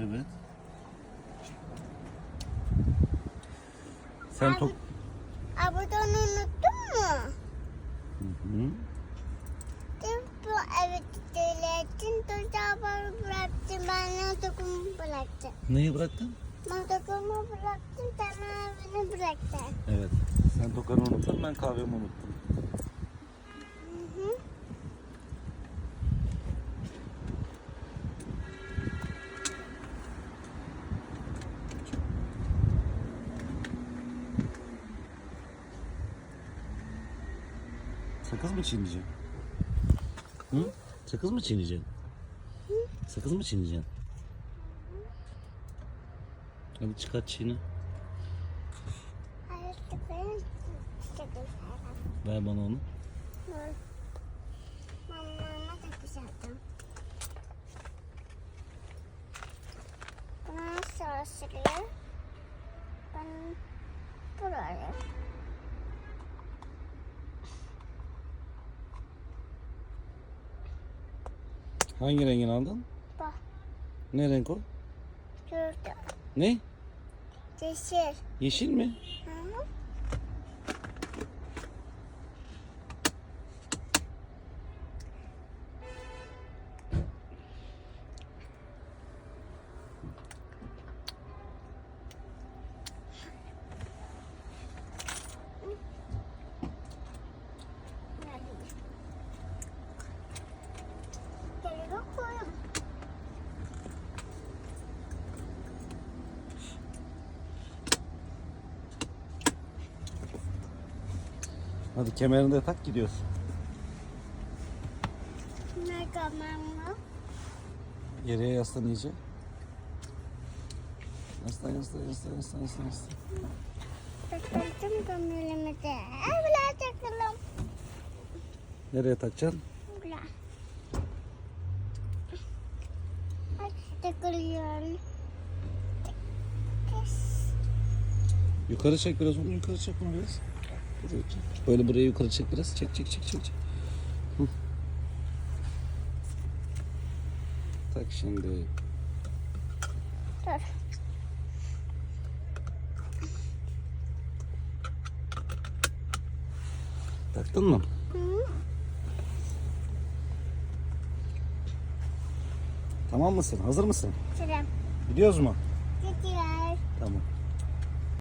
Evet. Sen top... Abudan unuttun mu? Hı. Dün bu evet söyledin. Tuzağı bıraktın. Ben de dokumu bıraktım. Neyi bıraktın? Ben dokumu bıraktım. Sen evini bıraktın. Evet. Sen tokanı unuttun, ben kahvemi unuttum. Hı hı. Sakız mı çiğneyeceksin? Hı? Sakız mı çiğneyeceksin? Sakız mı çiğneyeceksin? Hadi çıkart çiğne. Ver bana onu. Bunu nasıl sürüyor? Ben buraya. Hangi rengini aldın? Bak, Ne renk o? şurada. Ne? Yeşil. Yeşil mi? Hı hı. Geri koyayım. Hadi kemerini de tak gidiyoruz. Ne kameramı? Geriye yaslan iyice. Yaslan yaslan yaslan yaslan yaslan. yaslan. Takıldım kamerimi de. Evla takılım. Nereye takacaksın? Takılıyorum. Yukarı çek biraz onu yukarı çek onu biraz. Böyle buraya yukarı çek biraz. Çek çek çek çek. çek. Hı. Tak şimdi. Dur. Taktın mı? Hı? Tamam mısın? Hazır mısın? Sıram. Gidiyoruz mu? Gidiyor. Tamam.